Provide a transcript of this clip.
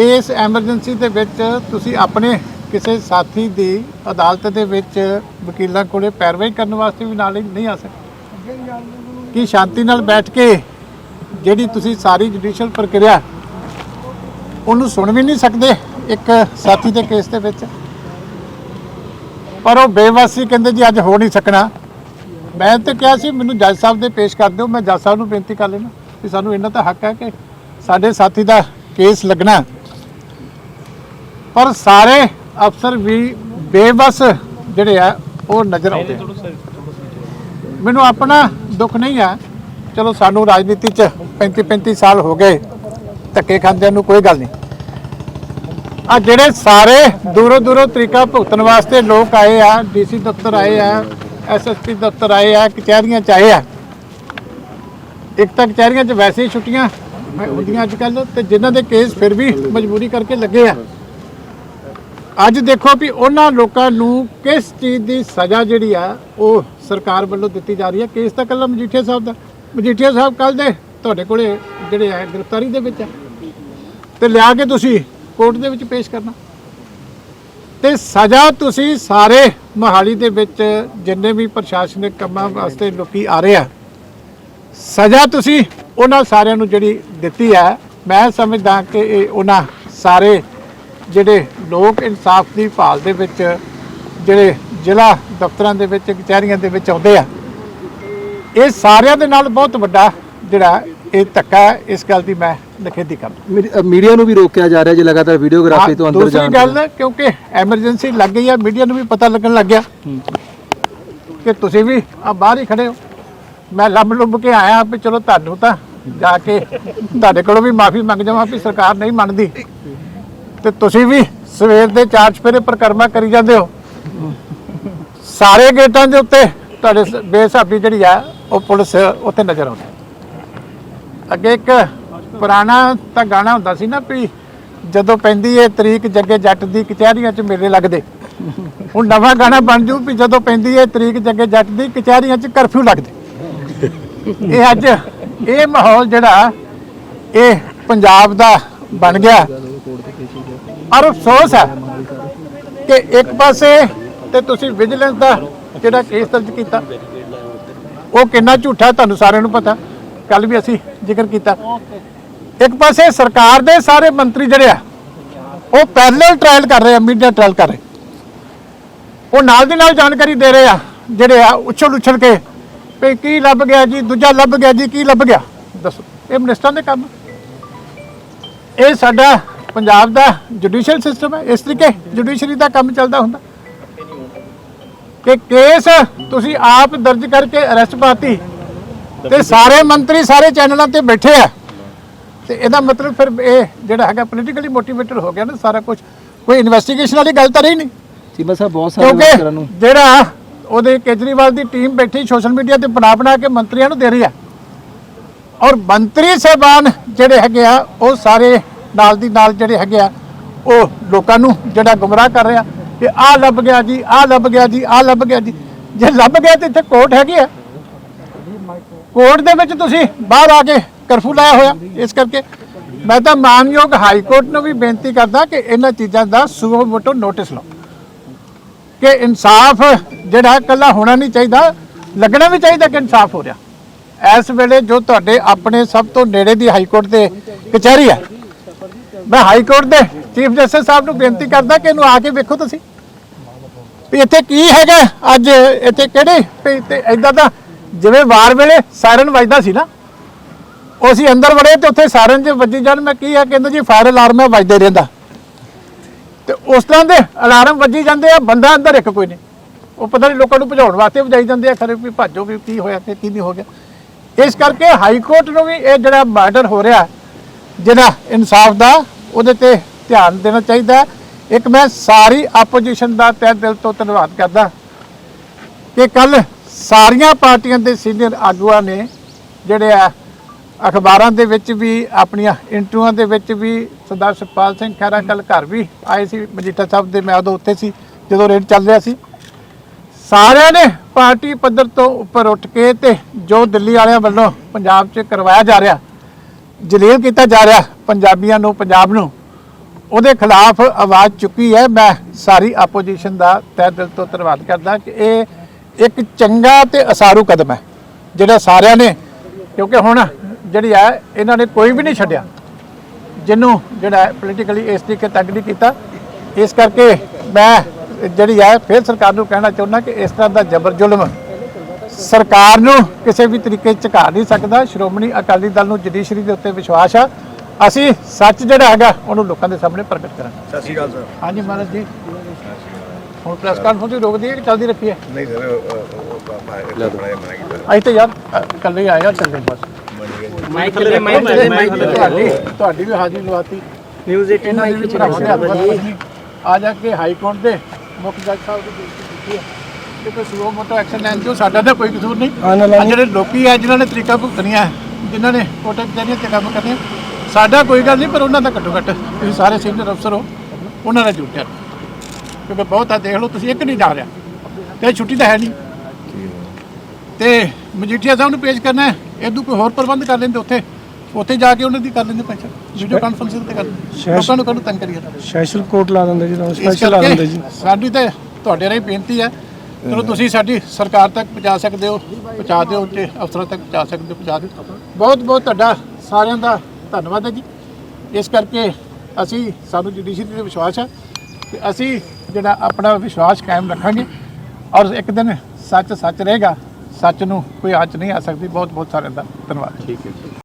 ਇਸ ਐਮਰਜੈਂਸੀ ਦੇ ਵਿੱਚ ਤੁਸੀਂ ਆਪਣੇ ਕਿਸੇ ਸਾਥੀ ਦੀ ਅਦਾਲਤ ਦੇ ਵਿੱਚ ਵਕੀਲਾਂ ਕੋਲੇ ਪੈਰਵਾਈ ਕਰਨ ਵਾਸਤੇ ਵੀ ਨਾਲ ਹੀ ਨਹੀਂ ਆ ਸਕਦੇ। ਕੀ ਸ਼ਾਂਤੀ ਨਾਲ ਬੈਠ ਕੇ ਜਿਹੜੀ ਤੁਸੀਂ ਸਾਰੀ ਜੁਡੀਸ਼ੀਅਲ ਪ੍ਰਕਿਰਿਆ ਉਹਨੂੰ ਸੁਣ ਵੀ ਨਹੀਂ ਸਕਦੇ ਇੱਕ ਸਾਥੀ ਦੇ ਕੇਸ ਦੇ ਵਿੱਚ। ਪਰ ਉਹ ਬੇਵਾਸੀ ਕਹਿੰਦੇ ਜੀ ਅੱਜ ਹੋ ਨਹੀਂ ਸਕਣਾ। ਮੈਂ ਤਾਂ ਕਿਹਾ ਸੀ, ਮੈਨੂੰ ਜੱਜ ਸਾਹਿਬ ਦੇ ਪੇਸ਼ ਕਰ ਦਿਓ, ਮੈਂ ਜੱਜ ਸਾਹਿਬ ਨੂੰ ਬੇਨਤੀ ਕਰ ਲੈਣਾ ਕਿ ਸਾਨੂੰ ਇਹਨਾਂ ਦਾ ਹੱਕ ਹੈ ਕਿ ਸਾਡੇ ਸਾਥੀ ਦਾ ਕੇਸ ਲੱਗਣਾ ਪਰ ਸਾਰੇ ਅਫਸਰ ਵੀ ਬੇਬਸ ਜਿਹੜੇ ਆ, ਉਹ ਨਜ਼ਰ ਆਉਂਦੇ ਆ। ਮੈਨੂੰ ਆਪਣਾ ਦੁੱਖ ਨਹੀਂ ਆ। ਚਲੋ ਸਾਨੂੰ ਰਾਜਨੀਤੀ 'ਚ 35 35 ਸਾਲ ਹੋ ਗਏ, ਧੱਕੇ ਖਾਂਦਿਆਂ ਨੂੰ ਕੋਈ ਗੱਲ ਨਹੀਂ। ਆ ਜਿਹੜੇ ਸਾਰੇ ਦੂਰੋਂ ਦੂਰੋਂ ਤਰੀਕਾ ਭੁਗਤਣ ਵਾਸਤੇ ਲੋਕ ਆਏ ਆ, ਡੀਸੀ ਦਫ਼ਤਰ ਆਏ ਆ ਐਸਐਸਪੀ ਦਫ਼ਤਰ ਆਏ ਆ, ਕਚਹਿਰੀਆਂ 'ਚ ਆਏ ਆ। ਇੱਕ ਤਾਂ ਕਚਹਿਰੀਆਂ 'ਚ ਵੈਸੇ ਹੀ ਛੁੱਟੀਆਂ ਹੁੰਦੀਆਂ ਅੱਜ ਕੱਲ੍ਹ, ਤੇ ਜਿਨ੍ਹਾਂ ਦੇ ਕੇਸ ਫਿਰ ਵੀ ਮਜਬੂਰੀ ਕਰਕੇ ਲੱਗੇ ਆ। ਅੱਜ ਦੇਖੋ ਵੀ ਉਹਨਾਂ ਲੋਕਾਂ ਨੂੰ ਕਿਸ ਚੀਜ਼ ਦੀ ਸਜ਼ਾ ਜਿਹੜੀ ਆ, ਉਹ ਸਰਕਾਰ ਵੱਲੋਂ ਦਿੱਤੀ ਜਾ ਰਹੀ ਹੈ ਕੇਸ ਤਾਂ ਕੱਲਾ ਮਜੀਠੀਆ ਸਾਹਿਬ ਦਾ ਮਜੀਠੀਆ ਸਾਹਿਬ ਕੱਲ ਦੇ ਤੁਹਾਡੇ ਕੋਲੇ ਜਿਹੜੇ ਆ, ਗ੍ਰਿਫਤਾਰੀ ਦੇ ਵਿੱਚ ਆ। ਤੇ ਲਿਆ ਕੇ ਤੁਸੀਂ ਕੋਰਟ ਦੇ ਵਿੱਚ ਪੇਸ਼ ਕਰਨਾ। ਤੇ ਸਜ਼ਾ ਤੁਸੀਂ ਸਾਰੇ ਮੋਹਾਲੀ ਦੇ ਵਿੱਚ ਜਿੰਨੇ ਵੀ ਪ੍ਰਸ਼ਾਸਨਿਕ ਕੰਮਾਂ ਵਾਸਤੇ ਲੋਕੀ ਆ ਰਹੇ ਆ, ਸਜ਼ਾ ਤੁਸੀਂ ਉਹਨਾਂ ਸਾਰਿਆਂ ਨੂੰ ਜਿਹੜੀ ਦਿੱਤੀ ਹੈ ਮੈਂ ਸਮਝਦਾ ਕਿ ਇਹ ਉਹਨਾਂ ਸਾਰੇ ਜਿਹੜੇ ਲੋਕ ਇਨਸਾਫ ਦੀ ਭਾਲ ਦੇ ਵਿੱਚ ਜਿਹੜੇ ਜ਼ਿਲ੍ਹਾ ਦਫ਼ਤਰਾਂ ਦੇ ਵਿੱਚ ਕਚਹਿਰੀਆਂ ਦੇ ਵਿੱਚ ਆਉਂਦੇ ਆ ਇਹ ਸਾਰਿਆਂ ਦੇ ਨਾਲ ਬਹੁਤ ਵੱਡਾ ਜਿਹੜਾ ਇਹ ਧੱਕਾ ਇਸ ਗੱਲ ਦੀ ਮੈਂ ਨਿਖੇਧੀ ਕਰਦਾ ਮੀਡੀਆ ਨੂੰ ਵੀ ਰੋਕਿਆ ਜਾ ਰਿਹਾ ਜੀ ਲਗਾਤਾਰ ਵੀਡੀਓਗ੍ਰਾਫੀ ਤੋਂ ਅੰਦਰ ਦੂਸਰੀ ਜਾਣ ਗੱਲ ਕਿਉਂਕਿ ਐਮਰਜੈਂਸੀ ਲੱਗ ਗਈ ਹੈ ਮੀਡੀਆ ਨੂੰ ਵੀ ਪਤਾ ਲੱਗਣ ਲੱਗ ਗਿਆ। ਕਿ ਤੁਸੀਂ ਵੀ ਆ ਬਾਹਰ ਹੀ ਖੜੇ ਹੋ। ਮੈਂ ਲੱਭ ਲੁੱਭ ਕੇ ਆਇਆ ਵੀ ਚਲੋ ਤੁਹਾਨੂੰ ਤਾਂ ਜਾ ਕੇ ਤੁਹਾਡੇ ਕੋਲੋਂ ਵੀ ਮਾਫੀ ਮੰਗ ਜਾਵਾਂ ਵੀ ਸਰਕਾਰ ਨਹੀਂ ਮੰਨਦੀ। ਤੇ ਤੁਸੀਂ ਵੀ ਸਵੇਰ ਦੇ ਚਾਰ ਚਫੇਰੇ ਪ੍ਰਕਰਮਾ ਕਰੀ ਜਾਂਦੇ ਹੋ। ਸਾਰੇ ਗੇਟਾਂ ਦੇ ਉੱਤੇ ਤੁਹਾਡੇ ਸ- ਬੇਸਾਬੀ ਜਿਹੜੀ ਆ, ਉਹ ਪੁਲਿਸ ਉੱਤੇ ਨਜ਼ਰ ਆਉਂਦੀ ਅੱਗੇ ਇੱਕ ਪੁਰਾਣਾ ਤਾਂ ਗਾਣਾ ਹੁੰਦਾ ਸੀ ਨਾ ਵੀ ਜਦੋਂ ਪੈਂਦੀ ਏ ਤਰੀਕ ਜੱਗੇ ਜੱਟ ਦੀ ਕਚਹਿਰੀਆਂ 'ਚ ਮੇਲੇ ਲੱਗਦੇ। ਹੁਣ ਨਵਾਂ ਗਾਣਾ ਬਣ ਜੂ ਵੀ ਜਦੋਂ ਪੈਂਦੀ ਏ ਤਰੀਕ ਜੱਗੇ ਜੱਟ ਦੀ ਕਚਹਿਰੀਆਂ 'ਚ ਕਰਫਿਊ ਲੱਗਦੇ। ਇਹ ਅੱਜ ਇਹ ਮਾਹੌਲ ਜਿਹੜਾ, ਇਹ ਪੰਜਾਬ ਦਾ ਬਣ ਗਿਆ। ਔਰ ਅਫਸੋਸ ਹੈ ਕਿ ਇੱਕ ਪਾਸੇ ਤੇ ਤੁਸੀਂ ਵਿਜੀਲੈਂਸ ਦਾ ਜਿਹੜਾ ਕੇਸ ਦਰਜ ਕੀਤਾ, ਉਹ ਕਿੰਨਾ ਝੂਠਾ ਤੁਹਾਨੂੰ ਸਾਰਿਆਂ ਨੂੰ ਪਤਾ। ਕੱਲ ਵੀ ਅਸੀਂ ਜ਼ਿਕਰ ਕੀਤਾ। ਇੱਕ ਪਾਸੇ ਸਰਕਾਰ ਦੇ ਸਾਰੇ ਮੰਤਰੀ ਜਿਹੜੇ ਆ, ਉਹ ਪੈਰਲਲ ਟ੍ਰਾਇਲ ਕਰ ਰਹੇ ਆ, ਮੀਡੀਆ ਟ੍ਰਾਇਲ ਕਰ ਰਹੇ। ਉਹ ਨਾਲ ਦੀ ਨਾਲ ਜਾਣਕਾਰੀ ਦੇ ਰਹੇ ਆ, ਜਿਹੜੇ ਆ ਉਛਲ ਉਛਲ ਕੇ ਵੀ ਕੀ ਲੱਭ ਗਿਆ ਜੀ, ਦੂਜਾ ਲੱਭ ਗਿਆ ਜੀ, ਕੀ ਲੱਭ ਗਿਆ। ਦੱਸੋ, ਇਹ ਮਿਨਿਸਟਰਾਂ ਦੇ ਕੰਮ ਇਹ ਸਾਡਾ ਪੰਜਾਬ ਦਾ ਜੁਡੀਸ਼ੀਅਲ ਸਿਸਟਮ ਹੈ। ਇਸ ਤਰੀਕੇ ਜੁਡੀਸ਼ਰੀ ਦਾ ਕੰਮ ਚੱਲਦਾ ਹੁੰਦਾ। ਕਿ ਕੇਸ ਤੁਸੀਂ ਆਪ ਦਰਜ ਕਰਕੇ ਅਰੈਸਟ ਪਾਤੀ ਤੇ ਸਾਰੇ ਮੰਤਰੀ ਸਾਰੇ ਚੈਨਲਾਂ ਤੇ ਬੈਠੇ ਆ। ਤੇ ਇਹਦਾ ਮਤਲਬ ਫਿਰ ਇਹ ਜਿਹੜਾ ਹੈਗਾ ਪੋਲੀਟੀਕਲੀ ਮੋਟੀਵੇਟਡ ਹੋ ਗਿਆ ਨਾ ਸਾਰਾ ਕੁਝ। ਕੋਈ ਇਨਵੈਸਟੀਗੇਸ਼ਨ ਵਾਲੀ ਗੱਲ ਤਾਂ ਰਹੀ ਨਹੀਂ। ਚੀਮਾ ਸਾਹਿਬ ਬਹੁਤ ਸਾਰੇ ਅਫਸਰਾਂ ਨੂੰ ਜਿਹੜਾ ਉਹਦੇ ਕੇਜਰੀਵਾਲ ਦੀ ਟੀਮ ਬੈਠੀ ਸੋਸ਼ਲ ਮੀਡੀਆ ਤੇ ਬਣਾ ਬਣਾ ਕੇ ਮੰਤਰੀਆਂ ਨੂੰ ਦੇ ਰਹੀ ਆ। ਔਰ ਮੰਤਰੀ ਸਾਹਿਬਾਨ ਜਿਹੜੇ ਹੈਗੇ ਆ ਉਹ ਸਾਰੇ ਨਾਲ ਦੀ ਨਾਲ ਜਿਹੜੇ ਹੈਗੇ ਆ, ਉਹ ਲੋਕਾਂ ਨੂੰ ਜਿਹੜਾ ਗੁੰਮਰਾਹ ਕਰ ਰਿਹਾ, ਕਿ ਆਹ ਲੱਭ ਗਿਆ ਜੀ, ਆਹ ਲੱਭ ਗਿਆ ਜੀ, ਆਹ ਲੱਭ ਗਿਆ ਜੀ। ਜੇ ਲੱਭ ਗਿਆ ਤੇ ਇੱਥੇ ਕੋਰਟ ਹੈਗੀ ਆ। ਕੋਰਟ ਦੇ ਵਿੱਚ ਤੁਸੀਂ ਬਾਹਰ ਆ ਕੇ ਕਰਫਿਊ ਲਾਇਆ ਹੋਇਆ, ਇਸ ਕਰਕੇ ਮੈਂ ਤਾਂ ਮਾਨਯੋਗ ਹਾਈ ਕੋਰਟ ਨੂੰ ਵੀ ਬੇਨਤੀ ਕਰਦਾ ਕਿ ਇਹਨਾਂ ਚੀਜ਼ਾਂ ਦਾ ਸੂਓ ਮੋਟੋ ਨੋਟਿਸ ਲਓ। ਕਿ ਇਨਸਾਫ ਜਿਹੜਾ ਕੱਲਾ ਹੋਣਾ ਨਹੀਂ ਚਾਹੀਦਾ, ਲੱਗਣਾ ਵੀ ਚਾਹੀਦਾ ਕਿ ਇਨਸਾਫ ਹੋ ਰਿਹਾ। ਇਸ ਵੇਲੇ ਜੋ ਤੁਹਾਡੇ ਆਪਣੇ ਸਭ ਤੋਂ ਨੇੜੇ ਦੀ ਹਾਈ ਕੋਰਟ ਦੇ ਕਚਹਿਰੀ ਹੈ ਮੈਂ ਹਾਈ ਕੋਰਟ ਦੇ ਚੀਫ ਜਸਟਿਸ ਸਾਹਿਬ ਨੂੰ ਬੇਨਤੀ ਕਰਦਾ ਕਿ ਇਹਨੂੰ ਆ ਕੇ ਵੇਖੋ ਤੁਸੀਂ। ਵੀ ਇੱਥੇ ਕੀ ਹੈਗਾ, ਅੱਜ ਇੱਥੇ ਕਿਹੜੇ ਵੀ ਤੇ ਇਦਾਂ ਦਾ ਜਿਵੇਂ ਵਾਰ ਵੇਲੇ ਸਾਇਰਨ ਵੱਜਦਾ ਸੀ ਨਾ, ਉਹ ਅਸੀਂ ਅੰਦਰ ਵੜੇ ਤੇ ਉੱਥੇ ਸਾਇਰਨ ਜੇ ਵੱਜੀ ਜਾਣ, ਮੈਂ ਕੀ ਆ ਕਹਿੰਦਾ ਜੀ ਫਾਇਰ ਅਲਾਰਮ ਹੈ ਵੱਜਦੇ ਰਹਿੰਦਾ। ਤੇ ਉਸ ਤਰ੍ਹਾਂ ਦੇ ਅਲਾਰਮ ਵੱਜੀ ਜਾਂਦੇ ਆ, ਬੰਦਾ ਅੰਦਰ ਇੱਕ ਕੋਈ ਨਹੀਂ। ਉਹ ਪਤਾ ਨਹੀਂ ਲੋਕਾਂ ਨੂੰ ਭਜਾਉਣ ਵਾਸਤੇ ਵਜਾਈ ਜਾਂਦੇ ਆ, ਖਰੇ ਵੀ ਭੱਜੋ ਵੀ ਕੀ ਹੋਇਆ ਤੇ ਕੀ ਨਹੀਂ ਹੋ ਗਿਆ। ਇਸ ਕਰਕੇ ਹਾਈ ਕੋਰਟ ਨੂੰ ਵੀ ਇਹ ਜਿਹੜਾ ਮਰਡਰ ਹੋ ਰਿਹਾ ਜਿਹੜਾ ਇਨਸਾਫ ਦਾ ਉਹਦੇ ਤੇ ਧਿਆਨ ਦੇਣਾ ਚਾਹੀਦਾ ਇੱਕ ਮੈਂ ਸਾਰੀ ਆਪੋਜੀਸ਼ਨ ਦਾ ਤਹਿ ਦਿਲ ਤੋਂ ਧੰਨਵਾਦ ਕਰਦਾ। ਕਿ ਕੱਲ ਸਾਰੀਆਂ ਪਾਰਟੀਆਂ ਦੇ ਸੀਨੀਅਰ ਆਗੂਆਂ ਨੇ ਜਿਹੜੇ ਆ, ਅਖਬਾਰਾਂ ਦੇ ਵਿੱਚ ਵੀ, ਆਪਣੀਆਂ ਇੰਟਰਵਿਊਆਂ ਦੇ ਵਿੱਚ ਵੀ, ਸਰਦਾਰ ਸੁਖਪਾਲ ਸਿੰਘ ਖਹਿਰਾ ਕੱਲ ਘਰ ਵੀ ਆਏ ਸੀ। ਮਜੀਠਾ ਸਾਹਿਬ ਦੇ, ਮੈਂ ਉਦੋਂ ਉੱਥੇ ਸੀ, ਜਦੋਂ ਰੇਡ ਚੱਲ ਰਿਹਾ ਸੀ। ਸਾਰਿਆਂ ਨੇ ਪਾਰਟੀ ਪੱਧਰ ਤੋਂ ਉੱਪਰ ਉੱਠ ਕੇ ਤੇ ਜੋ ਦਿੱਲੀ ਵਾਲਿਆਂ ਵੱਲੋਂ ਪੰਜਾਬ 'ਚ ਕਰਵਾਇਆ ਜਾ ਰਿਹਾ, ਜਲੀਲ ਕੀਤਾ ਜਾ ਰਿਹਾ ਪੰਜਾਬੀਆਂ ਨੂੰ, ਪੰਜਾਬ ਨੂੰ, ਉਹਦੇ ਖਿਲਾਫ ਆਵਾਜ਼ ਚੁੱਕੀ ਹੈ। ਮੈਂ ਸਾਰੀ ਆਪੋਜੀਸ਼ਨ ਦਾ ਤਹਿ ਦਿਲ ਤੋਂ ਧੰਨਵਾਦ ਕਰਦਾ ਕਿ ਇਹ ਇੱਕ ਚੰਗਾ ਤੇ ਅਸਾਰੂ ਕਦਮ ਹੈ, ਜਿਹੜਾ ਸਾਰਿਆਂ ਨੇ, ਕਿਉਂਕਿ ਹੁਣ ਜਿਹੜੀ ਹੈ, ਇਹਨਾਂ ਨੇ ਕੋਈ ਵੀ ਨਹੀਂ ਛੱਡਿਆ, ਜਿਹਨੂੰ ਜਿਹੜਾ ਪੋਲੀਟੀਕਲੀ ਇਸ ਤਰੀਕੇ ਤੰਗ ਨਹੀਂ ਕੀਤਾ। ਇਸ ਕਰਕੇ ਮੈਂ ਜਿਹੜੀ ਹੈ, ਫਿਰ ਸਰਕਾਰ ਨੂੰ ਕਹਿਣਾ ਚਾਹੁੰਦਾ ਕਿ ਇਸ ਤਰ੍ਹਾਂ ਦਾ ਜ਼ਬਰ ਜ਼ੁਲਮ ਸਰਕਾਰ ਨੂੰ ਕਿਸੇ ਵੀ ਤਰੀਕੇ ਝੁਕਾ ਨਹੀਂ ਸਕਦਾ। ਸ਼੍ਰੋਮਣੀ ਅਕਾਲੀ ਦਲ ਨੂੰ ਜੁਡੀਸ਼ਰੀ ਦੇ ਉੱਤੇ ਵਿਸ਼ਵਾਸ ਆ। ਅਸੀਂ ਸੱਚ ਜਿਹੜਾ ਹੈਗਾ ਉਹਨੂੰ ਲੋਕਾਂ ਦੇ ਸਾਹਮਣੇ ਪ੍ਰਗਟ ਕਰਾਂਗੇ। ਸਤਿ ਸ਼੍ਰੀ ਅਕਾਲ ਸਰ। ਹਾਂਜੀ ਮਹਾਰਾਜ ਜੀ। ਹੁਣ ਪ੍ਰੈਸ ਕਾਨਫਰੰਸ ਵੀ ਰੋਕ ਦਈਏ ਕਿ ਚੱਲਦੀ ਰੱਖੀਏ ਨਹੀਂ ਸਰ ਅਸੀਂ ਤੇ ਯਾਰ ਹੀ ਆਏ ਆ ਚੱਲੇ ਬਸ। ਮਾਈਕ ਥੱਲੇ ਮਾਈਕ ਤੁਹਾਡੀ ਤੁਹਾਡੀ ਵੀ ਹਾਜ਼ਰੀ ਲਵਾਤੀ। ਨਿਊਜ਼ 18 ਇਹਨਾਂ ਮਾਈਕ ਦੀ ਵਿੱਚ ਭਰਾਵਾਂ ਦੇ ਹੱਥ ਵੱਸ ਕੁਛ ਨਹੀਂ। ਆ ਜਾ ਕੇ ਹਾਈ ਕੋਰਟ ਦੇ ਮੁੱਖ ਜੱਜ ਸਾਹਿਬ ਦੀ ਬੇਨਤੀ ਕੀਤੀ ਹੈ ਕਿ ਕੋਈ ਸੁਲੋ ਮੋਟੋ ਐਕਸ਼ਨ ਲੈਣ ਜੋ ਸਾਡਾ ਤਾਂ ਕੋਈ ਕਸੂਰ ਨਹੀਂ। ਜਿਹੜੇ ਲੋਕੀ ਆ ਜਿਨ੍ਹਾਂ ਨੇ ਤਰੀਕਾ ਭੁਗਤਣੀਆਂ ਹੈ, ਜਿਨ੍ਹਾਂ ਨੇ ਕੋਟੇ ਕਚਹਿਰੀਆਂ ਤੇ ਕੰਮ ਕਰਨੇ ਸਾਡਾ ਕੋਈ ਗੱਲ ਨਹੀਂ ਪਰ ਉਹਨਾਂ ਦਾ ਘੱਟੋ ਘੱਟ ਤੁਸੀਂ ਸਾਰੇ ਸੀਨੀਅਰ ਅਫਸਰ ਹੋ ਉਹਨਾਂ ਦਾ ਧਿਆਨ ਕਿਉਂਕਿ ਬਹੁਤ ਦੇਖ ਲਓ ਤੁਸੀਂ ਇੱਕ ਨਹੀਂ ਜਾ ਰਿਹਾ। ਤੇ ਛੁੱਟੀ ਤਾਂ ਹੈ ਨਹੀਂ। ਤੇ ਮਜੀਠੀਆ ਸਾਹਿਬ ਨੂੰ ਪੇਸ਼ ਕਰਨਾ ਹੈ। ਇਹਦੂ ਕੋਈ ਹੋਰ ਪ੍ਰਬੰਧ ਕਰ ਲੈਂਦੇ ਉੱਥੇ। ਉੱਥੇ ਜਾ ਕੇ ਉਹਨਾਂ ਦੀ ਕਰ ਲੈਂਦੇ ਪੈਸਾ ਵੀਡੀਓ ਕਾਨਫਰੰਸਿੰਗ ਤੇ ਕਰ ਲੈਂਦੇ। ਲੋਕਾਂ ਨੂੰ ਕਹਨੂੰ ਤੰਗ ਕਰੀਏ? ਸਪੈਸ਼ਲ ਕੋਰਟ ਲਾ ਦਿੰਦੇ ਜੀ ਸਪੈਸ਼ਲ ਲਾ ਦਿੰਦੇ ਜੀ। ਸਾਡੀ ਤੇ ਤੁਹਾਡੇ ਰਾਹੀਂ ਬੇਨਤੀ ਹੈ। ਚਲੋ ਤੁਸੀਂ ਸਾਡੀ ਸਰਕਾਰ ਤੱਕ ਪਹੁੰਚਾ ਸਕਦੇ ਹੋ ਪਹੁੰਚਾ ਦਿਓ ਤੇ ਅਫਸਰਾਂ ਤੱਕ ਪਹੁੰਚਾ ਸਕਦੇ ਹੋ ਪਹੁੰਚਾ ਦਿਓ। ਬਹੁਤ ਬਹੁਤ ਤੁਹਾਡਾ ਸਾਰਿਆਂ ਦਾ ਧੰਨਵਾਦ ਹੈ ਜੀ। ਇਸ ਕਰਕੇ ਅਸੀਂ, ਸਾਨੂੰ ਜੁਡੀਸ਼ਰੀ ਤੇ ਵਿਸ਼ਵਾਸ ਹੈ ਕਿ ਅਸੀਂ ਜਿਹੜਾ ਆਪਣਾ ਵਿਸ਼ਵਾਸ ਕਾਇਮ ਰੱਖਾਂਗੇ ਔਰ ਇੱਕ ਦਿਨ ਸੱਚ ਸੱਚ ਰਹੇਗਾ। ਸੱਚ ਨੂੰ ਕੋਈ ਆਂਚ ਨਹੀਂ ਆ ਸਕਦੀ। ਬਹੁਤ ਬਹੁਤ ਸਾਰਿਆਂ ਦਾ ਧੰਨਵਾਦ। ਠੀਕ ਹੈ